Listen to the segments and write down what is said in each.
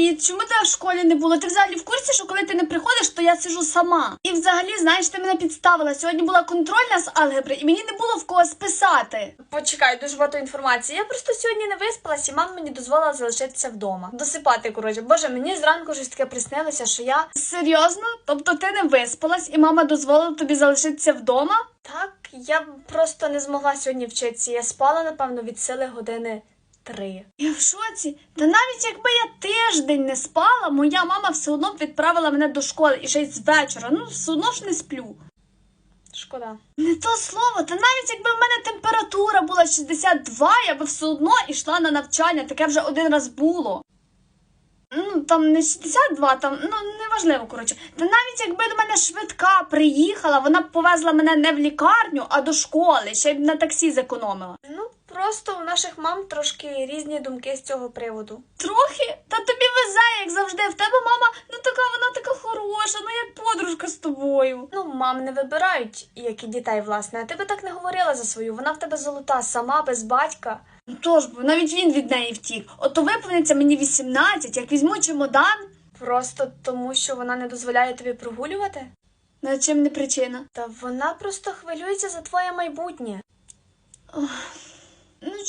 Привіт, чому ти в школі не було? Ти взагалі в курсі, що коли ти не приходиш, то я сижу сама. І взагалі, знаєш, ти мене підставила. Сьогодні була контрольна з алгебри, і мені не було в кого списати. Почекай, дуже багато інформації. Я просто сьогодні не виспалась, і мама мені дозволила залишитися вдома. Досипати, коротше. Боже, мені зранку щось таке приснилося, що я. Серйозно? Тобто ти не виспалась, і мама дозволила тобі залишитися вдома? Так, я просто не змогла сьогодні вчитися. Я спала, напевно, від сили години три. Я в шоці. Та навіть якби я тиждень не спала, моя мама все одно б відправила мене до школи і ще й з вечора. Ну, все одно ж не сплю. Шкода. Не то слово, та навіть якби в мене температура була 62, я би все одно йшла на навчання, таке вже один раз було. Ну, там не 62, там, ну, неважливо, коротше. Та навіть якби до мене швидка приїхала, вона б повезла мене не в лікарню, а до школи, ще й на таксі зекономила. Ну, просто у наших мам трошки різні думки з цього приводу. Трохи? Та тобі везе, як завжди. В тебе мама, ну така, вона така хороша, ну як подружка з тобою. Ну, мам не вибирають, як і дітей, власне. А ти би так не говорила за свою. Вона в тебе золота, сама, без батька. Ну тож бо навіть він від неї втік. Ото виповниться мені 18, як візьму чемодан. Просто тому, що вона не дозволяє тобі прогулювати? На чим не причина? Та вона просто хвилюється за твоє майбутнє. Ну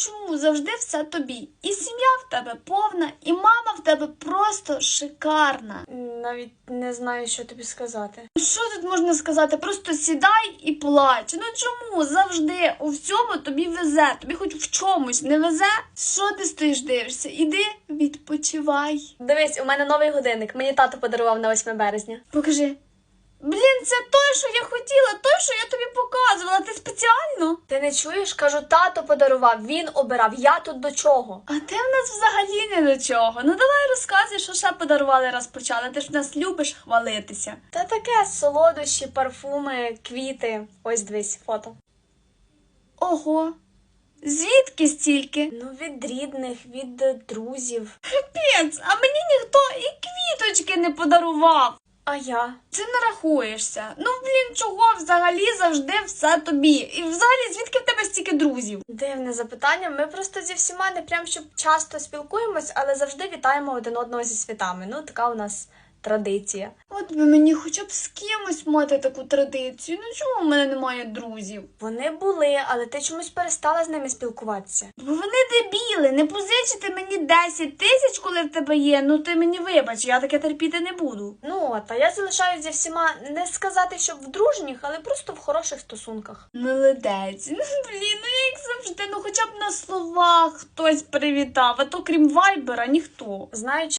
чому завжди все тобі? І сім'я в тебе повна, і мама в тебе просто шикарна. Навіть не знаю, що тобі сказати. Що тут можна сказати? Просто сідай і плач. Ну чому завжди у всьому тобі везе? Тобі хоч в чомусь не везе? Що ти стоїш дивишся? Іди відпочивай. Дивись, у мене новий годинник. Мені тато подарував на 8 березня. Покажи. Блін, це той, що я хотіла, той, що я тобі показувала. Ти спеціально? Ти не чуєш? Кажу, тато подарував, він обирав. Я тут до чого? А ти в нас взагалі не до чого. Ну давай розказуй, що ще подарували, раз почали. Ти ж в нас любиш хвалитися. Та таке солодощі, парфуми, квіти. Ось дивись, фото. Ого. Звідки стільки? Ну, від рідних, від друзів. Капець, а мені ніхто і квіточки не подарував. А я? Ти не рахуєшся. Ну, блін, чого взагалі завжди все тобі? І взагалі, звідки в тебе стільки друзів? Дивне запитання. Ми просто зі всіма не прям щоб часто спілкуємось, але завжди вітаємо один одного зі святами. Ну, така у нас традиція. От би мені хоча б з кимось мати таку традицію. Ну чому в мене немає друзів? Вони були, але ти чомусь перестала з ними спілкуватися. Бо вони дебіли, не позичити мені 10 тисяч, коли в тебе є. Ну ти мені вибач, я таке терпіти не буду. Ну от, а я залишаюся зі всіма не сказати, щоб в дружніх, але просто в хороших стосунках. Молодець. Ну блін, ну як завжди, ну хоча б на словах хтось привітав, а то крім вайбера ніхто. Знаючи